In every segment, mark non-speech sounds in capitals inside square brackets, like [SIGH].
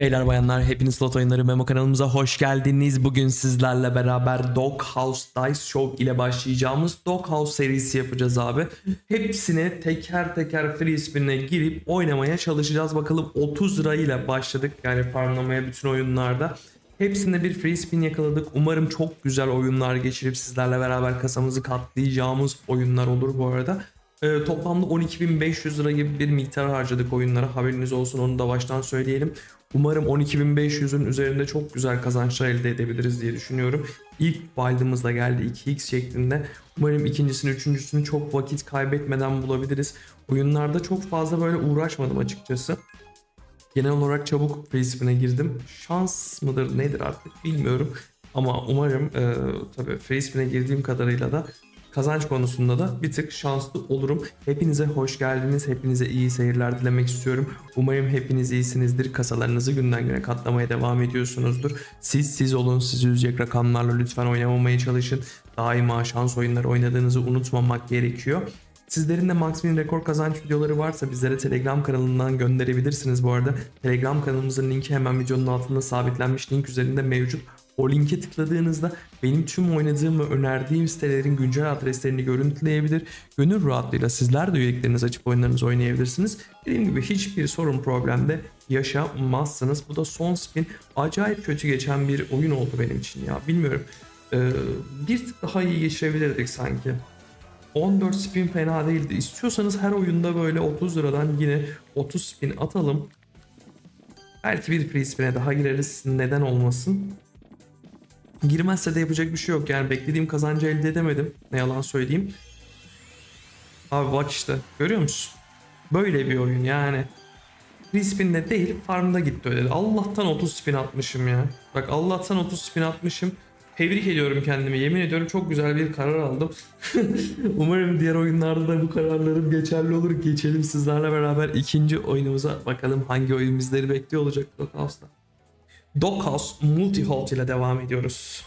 Beyler bayanlar hepiniz slot oyunları memo kanalımıza hoş geldiniz. Bugün sizlerle beraber Dog House Dice Show ile başlayacağımız Dog House serisi yapacağız abi. Hepsini teker teker free spin'e girip oynamaya çalışacağız. Bakalım 30 lirayla başladık yani farmlamaya bütün oyunlarda. Hepsinde bir free spin yakaladık. Umarım çok güzel oyunlar geçirip sizlerle beraber kasamızı katlayacağımız oyunlar olur bu arada. Ee, toplamda 12.500 lira gibi bir miktar harcadık oyunlara. Haberiniz olsun onu da baştan söyleyelim. Umarım 12.500'ün üzerinde çok güzel kazançlar elde edebiliriz diye düşünüyorum. İlk baldımız da geldi 2x şeklinde. Umarım ikincisini, üçüncüsünü çok vakit kaybetmeden bulabiliriz. Oyunlarda çok fazla böyle uğraşmadım açıkçası. Genel olarak çabuk free girdim. Şans mıdır nedir artık bilmiyorum. Ama umarım e, tabii free girdiğim kadarıyla da kazanç konusunda da bir tık şanslı olurum. Hepinize hoş geldiniz. Hepinize iyi seyirler dilemek istiyorum. Umarım hepiniz iyisinizdir. Kasalarınızı günden güne katlamaya devam ediyorsunuzdur. Siz siz olun. Sizi üzecek rakamlarla lütfen oynamamaya çalışın. Daima şans oyunları oynadığınızı unutmamak gerekiyor. Sizlerin de Max Win rekor kazanç videoları varsa bizlere Telegram kanalından gönderebilirsiniz bu arada. Telegram kanalımızın linki hemen videonun altında sabitlenmiş link üzerinde mevcut. O linke tıkladığınızda benim tüm oynadığım ve önerdiğim sitelerin güncel adreslerini görüntüleyebilir. Gönül rahatlığıyla sizler de üyeliklerinizi açıp oyunlarınızı oynayabilirsiniz. Dediğim gibi hiçbir sorun problemde yaşamazsınız. Bu da son spin acayip kötü geçen bir oyun oldu benim için ya. Bilmiyorum. Ee, bir tık daha iyi geçirebilirdik sanki. 14 spin fena değildi. İstiyorsanız her oyunda böyle 30 liradan yine 30 spin atalım. Belki bir free spin'e daha gireriz. Neden olmasın? Girmezse de yapacak bir şey yok. Yani beklediğim kazancı elde edemedim. Ne yalan söyleyeyim. Abi bak işte. Görüyor musun? Böyle bir oyun yani. Free spin'de değil farmda gitti öyle. Allah'tan 30 spin atmışım ya. Bak Allah'tan 30 spin atmışım. Tebrik ediyorum kendimi. Yemin ediyorum çok güzel bir karar aldım. [LAUGHS] Umarım diğer oyunlarda da bu kararlarım geçerli olur. Geçelim sizlerle beraber ikinci oyunumuza. Bakalım hangi oyun bizleri bekliyor olacak Doghouse Doghouse Multi-Halt ile devam ediyoruz.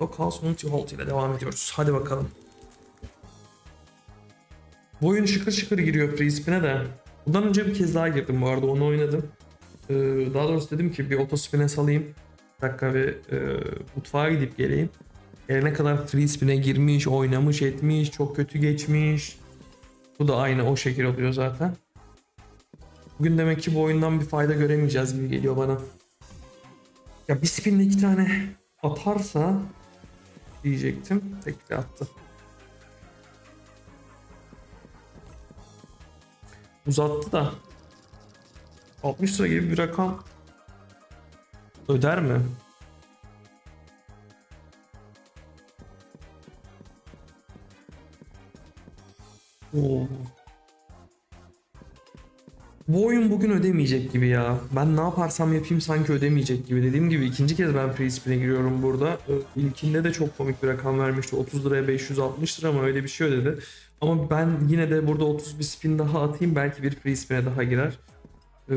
Doghouse Multi-Halt ile devam ediyoruz. Hadi bakalım. Bu oyun şıkır şıkır giriyor free spin'e de. Bundan önce bir kez daha girdim bu arada onu oynadım. Ee, daha doğrusu dedim ki bir otospin'e salayım. Bir dakika bir e, mutfağa gidip geleyim. Gelene kadar free spin'e girmiş, oynamış, etmiş, çok kötü geçmiş. Bu da aynı o şekil oluyor zaten. Bugün demek ki bu oyundan bir fayda göremeyeceğiz gibi geliyor bana. Ya bir spinle iki tane atarsa diyecektim. Tekli attı. Uzattı da 60 lira gibi bir rakam öder mi? Oo. Bu oyun bugün ödemeyecek gibi ya. Ben ne yaparsam yapayım sanki ödemeyecek gibi. Dediğim gibi ikinci kez ben free giriyorum burada. İlkinde de çok komik bir rakam vermişti. 30 liraya 560 lira ama öyle bir şey ödedi. Ama ben yine de burada 30 bir spin daha atayım. Belki bir free daha girer. Ee,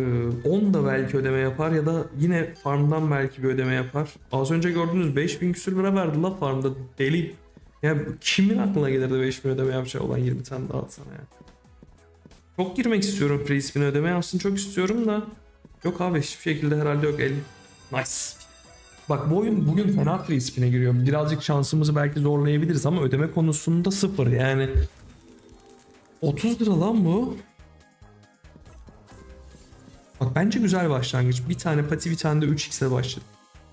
10 da belki ödeme yapar ya da yine farmdan belki bir ödeme yapar. Az önce gördüğünüz 5000 küsür lira verdi la farmda. Deli. Yani kimin aklına gelirdi 5000 ödeme yapacağı olan 20 tane daha atsana ya. Çok girmek istiyorum free spin ödeme yapsın çok istiyorum da. Yok abi hiçbir şekilde herhalde yok 50. Nice. Bak bu oyun bugün fena free spin'e giriyor. Birazcık şansımızı belki zorlayabiliriz ama ödeme konusunda sıfır yani. 30 lira lan bu. Bak bence güzel başlangıç. Bir tane pati bir tane de 3x'e başladı.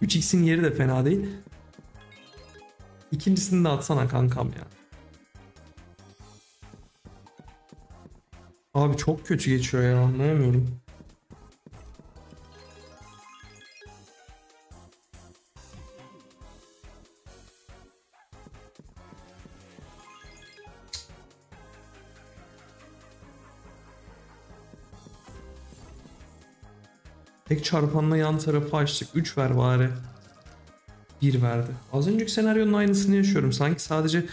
3x'in yeri de fena değil. İkincisini de atsana kankam ya. Abi çok kötü geçiyor ya anlayamıyorum. Tek çarpanla yan tarafı açtık. 3 ver bari. 1 verdi. Az önceki senaryonun aynısını yaşıyorum. Sanki sadece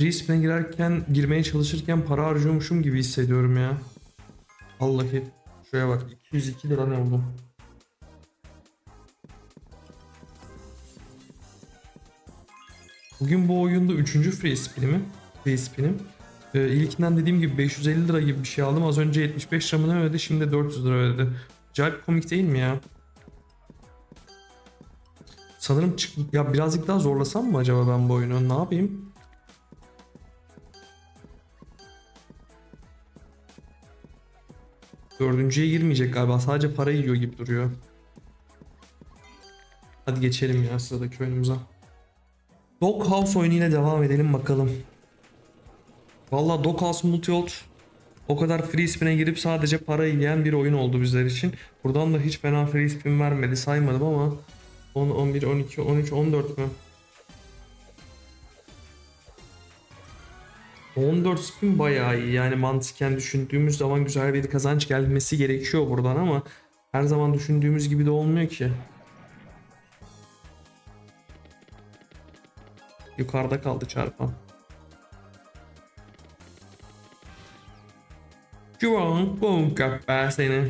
Respin'e girerken, girmeye çalışırken para harcıyormuşum gibi hissediyorum ya. Vallahi. Şuraya bak 202 lira ne oldu? Bugün bu oyunda 3. free spin'imi. Free spin'im. Ee, ilkinden dediğim gibi 550 lira gibi bir şey aldım. Az önce 75 lira mı ne ödedi şimdi 400 lira ödedi. Acayip komik değil mi ya? Sanırım çık ya birazcık daha zorlasam mı acaba ben bu oyunu? Ne yapayım? Dördüncüye girmeyecek galiba. Sadece para yiyor gibi duruyor. Hadi geçelim ya sıradaki oyunumuza. Doghouse oyunuyla devam edelim bakalım. Valla Doghouse Multiot o kadar free spin'e girip sadece para yiyen bir oyun oldu bizler için. Buradan da hiç fena free spin vermedi saymadım ama 10, 11, 12, 13, 14 mü? 14 spin bayağı iyi yani mantıken düşündüğümüz zaman güzel bir kazanç gelmesi gerekiyor buradan ama her zaman düşündüğümüz gibi de olmuyor ki. Yukarıda kaldı çarpan. Cuan bum kapar seni.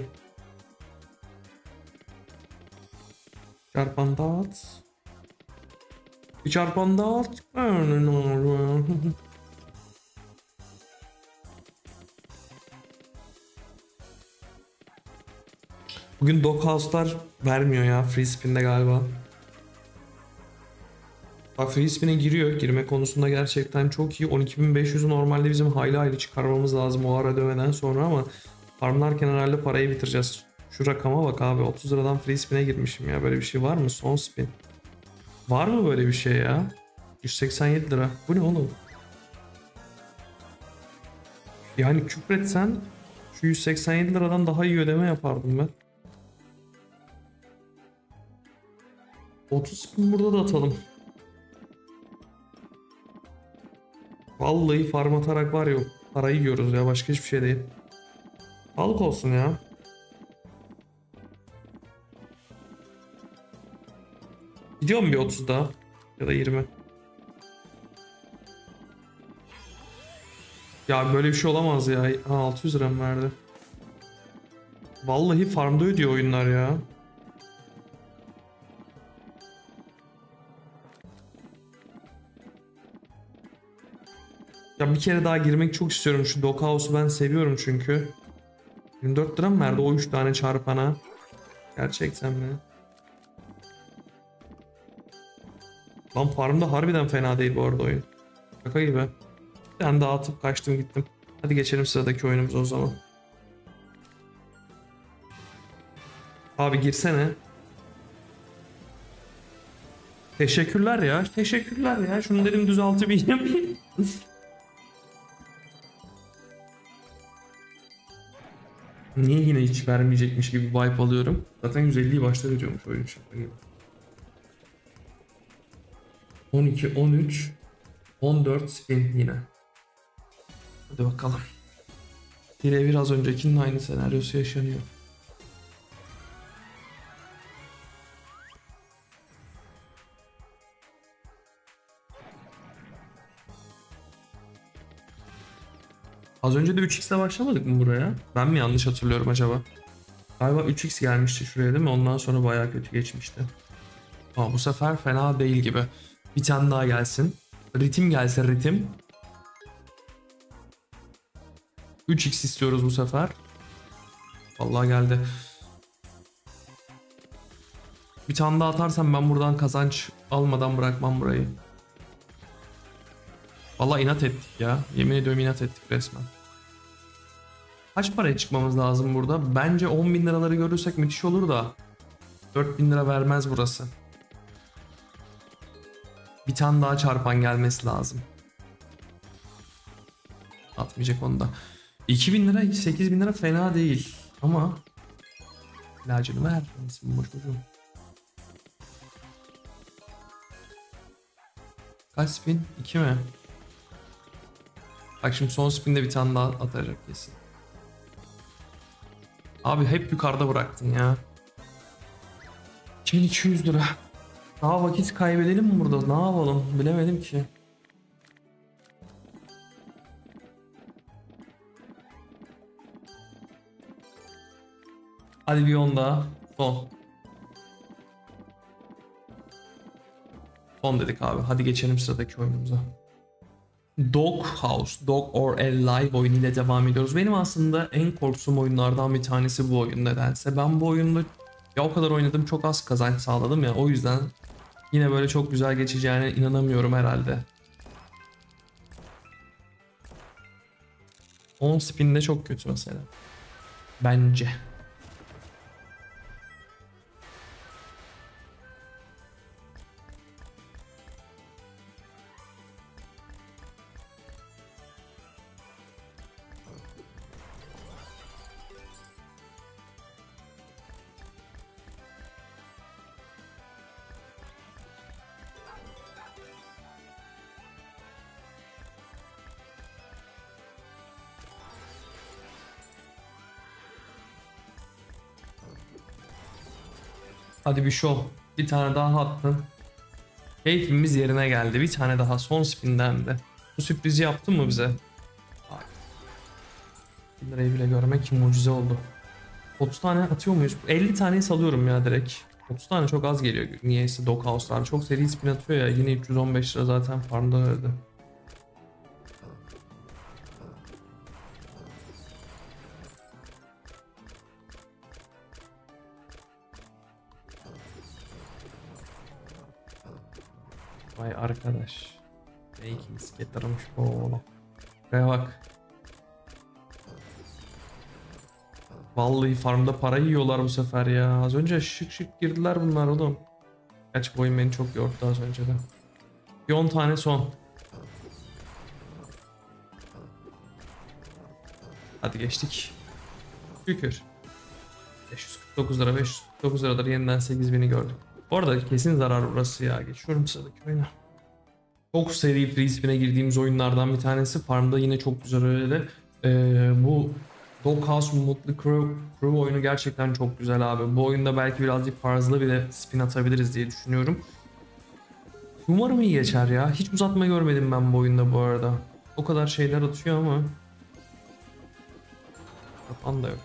Çarpan dağıt. Bir çarpan dağıt. [LAUGHS] Bugün Doghouse'lar vermiyor ya free spin'de galiba. Bak free spin'e giriyor. Girme konusunda gerçekten çok iyi. 12.500'ü normalde bizim hayli hayli çıkarmamız lazım o ara dövmeden sonra ama farmlarken herhalde parayı bitireceğiz. Şu rakama bak abi 30 liradan free spin'e girmişim ya. Böyle bir şey var mı? Son spin. Var mı böyle bir şey ya? 187 lira. Bu ne oğlum? Yani küfretsen şu 187 liradan daha iyi ödeme yapardım ben. 30 spin burada da atalım. Vallahi farm atarak var ya parayı yiyoruz ya başka hiçbir şey değil. Balık olsun ya. Gidiyor mu bir 30 daha? Ya da 20. Ya böyle bir şey olamaz ya. Ha 600 lira mı verdi? Vallahi farmda ödüyor oyunlar ya. Ya bir kere daha girmek çok istiyorum şu Doghouse'u ben seviyorum çünkü. 24 lira mı verdi o 3 tane çarpana? Gerçekten mi? Lan farmda harbiden fena değil bu arada oyun. Şaka gibi. Bir tane daha atıp kaçtım gittim. Hadi geçelim sıradaki oyunumuza o zaman. Abi girsene. Teşekkürler ya. Teşekkürler ya. Şunu dedim düzeltip [LAUGHS] Niye yine hiç vermeyecekmiş gibi vibe alıyorum. Zaten 150'yi başta veriyormuş oyun şaka gibi. 12, 13, 14 spin yine. Hadi bakalım. Birebir az öncekinin aynı senaryosu yaşanıyor. Az önce de 3x'le başlamadık mı buraya? Ben mi yanlış hatırlıyorum acaba? Galiba 3x gelmişti şuraya değil mi? Ondan sonra bayağı kötü geçmişti. Aa, bu sefer fena değil gibi. Bir tane daha gelsin. Ritim gelse ritim. 3x istiyoruz bu sefer. Vallahi geldi. Bir tane daha atarsam ben buradan kazanç almadan bırakmam burayı. Vallahi inat ettik ya. Yemin ediyorum inat ettik resmen. Kaç paraya çıkmamız lazım burada? Bence 10 bin liraları görürsek müthiş olur da. 4 bin lira vermez burası. Bir tane daha çarpan gelmesi lazım. Atmayacak onu da. 2000 lira 8000 lira fena değil. Ama ilacını ver. Boşuna. Kaç spin? 2 mi? Bak şimdi son spinde bir tane daha atacak kesin. Abi hep yukarıda bıraktın ya. 2200 lira. Daha vakit kaybedelim mi burada? Ne yapalım? Bilemedim ki. Hadi bir 10 daha. Son. Son dedik abi. Hadi geçelim sıradaki oyunumuza. Dog House, Dog or Alive oyunu ile devam ediyoruz. Benim aslında en korktuğum oyunlardan bir tanesi bu oyun nedense. Ben bu oyunda ya o kadar oynadım çok az kazanç sağladım ya o yüzden yine böyle çok güzel geçeceğine inanamıyorum herhalde. 10 spin de çok kötü mesela. Bence. Hadi bir show. Bir tane daha attın. Keyfimiz yerine geldi. Bir tane daha son spinden de. Bu sürprizi yaptın mı bize? Bak. 1 lirayı bile görmek mucize oldu. 30 tane atıyor muyuz? 50 taneyi salıyorum ya direkt. 30 tane çok az geliyor. Niyeyse Doghouse'lar. Çok seri spin atıyor ya. Yine 315 lira zaten farmda verdi. Vay arkadaş. İki misket aramış oğlum. Buraya bak. Vallahi farmda para yiyorlar bu sefer ya. Az önce şık şık girdiler bunlar oğlum. Gerçi bu oyun beni çok yordu az önce de. Bir 10 tane son. Hadi geçtik. Şükür. 549 lira 549 liradır yeniden 8000'i gördük. Bu arada kesin zarar burası ya. Geçiyorum sıradaki oyuna. Çok seri free spin'e girdiğimiz oyunlardan bir tanesi. Farm'da yine çok güzel öyle. Ee, bu Doghouse Motley Crue, Crue oyunu gerçekten çok güzel abi. Bu oyunda belki birazcık fazla bile spin atabiliriz diye düşünüyorum. Umarım iyi geçer ya. Hiç uzatma görmedim ben bu oyunda bu arada. O kadar şeyler atıyor ama. Kafan da yok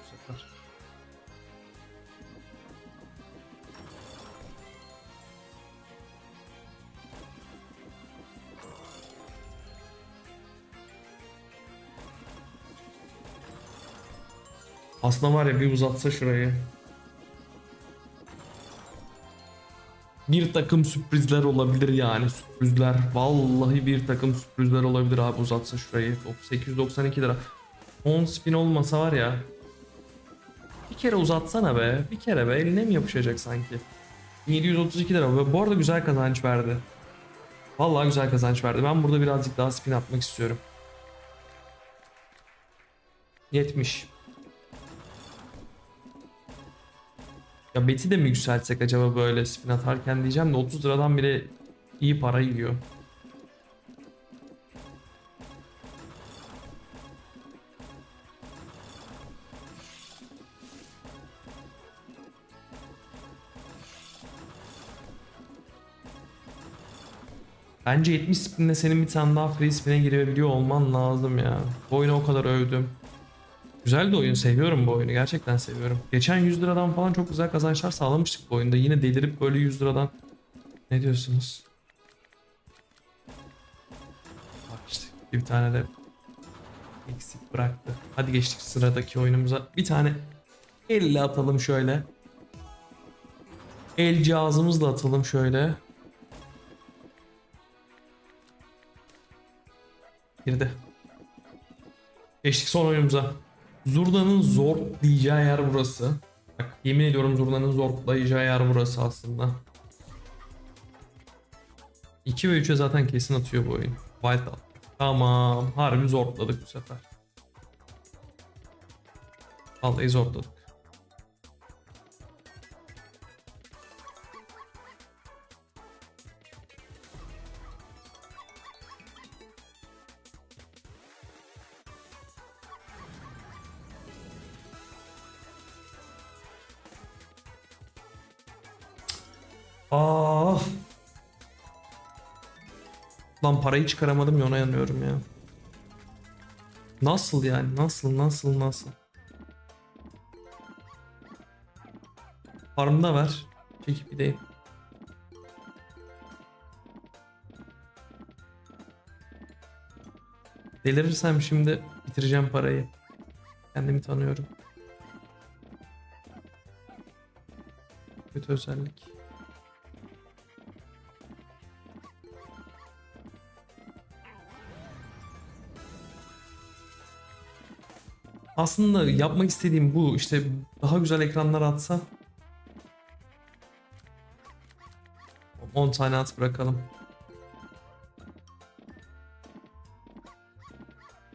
Aslında var ya bir uzatsa şurayı. Bir takım sürprizler olabilir yani sürprizler. Vallahi bir takım sürprizler olabilir abi uzatsa şurayı. 892 lira. 10 spin olmasa var ya. Bir kere uzatsana be. Bir kere be. Eline mi yapışacak sanki? 732 lira. Ve Bu arada güzel kazanç verdi. Vallahi güzel kazanç verdi. Ben burada birazcık daha spin atmak istiyorum. 70. Ya beti de mi yükseltsek acaba böyle spin atarken diyeceğim de 30 liradan bile iyi para yiyor. Bence 70 spinle senin bir tane daha free spin'e girebiliyor olman lazım ya. Bu oyunu o kadar övdüm. Güzel de oyun. Seviyorum bu oyunu. Gerçekten seviyorum. Geçen 100 liradan falan çok güzel kazançlar sağlamıştık bu oyunda. Yine delirip böyle 100 liradan. Ne diyorsunuz? Bak işte bir tane de eksik bıraktı. Hadi geçtik sıradaki oyunumuza. Bir tane elle atalım şöyle. El cihazımızla atalım şöyle. Girdi. Geçtik son oyunumuza. Zurna'nın zorlayacağı yer burası. Bak yemin ediyorum Zurna'nın zorlayacağı yer burası aslında. 2 ve 3'e zaten kesin atıyor bu oyun. Wild at. Tamam. Harbi zorladık bu sefer. Vallahi zorladık. Ah. Lan parayı çıkaramadım ya ona yanıyorum ya. Nasıl yani? Nasıl nasıl nasıl? Farmda ver. Çekip gideyim. Delirirsem şimdi bitireceğim parayı. Kendimi tanıyorum. Kötü özellik. Aslında yapmak istediğim bu işte daha güzel ekranlar atsa 10 tane at bırakalım.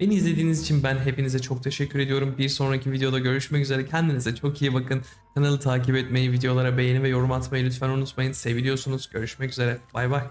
Beni izlediğiniz için ben hepinize çok teşekkür ediyorum. Bir sonraki videoda görüşmek üzere. Kendinize çok iyi bakın. Kanalı takip etmeyi, videolara beğeni ve yorum atmayı lütfen unutmayın. Seviliyorsunuz. Görüşmek üzere. Bay bay.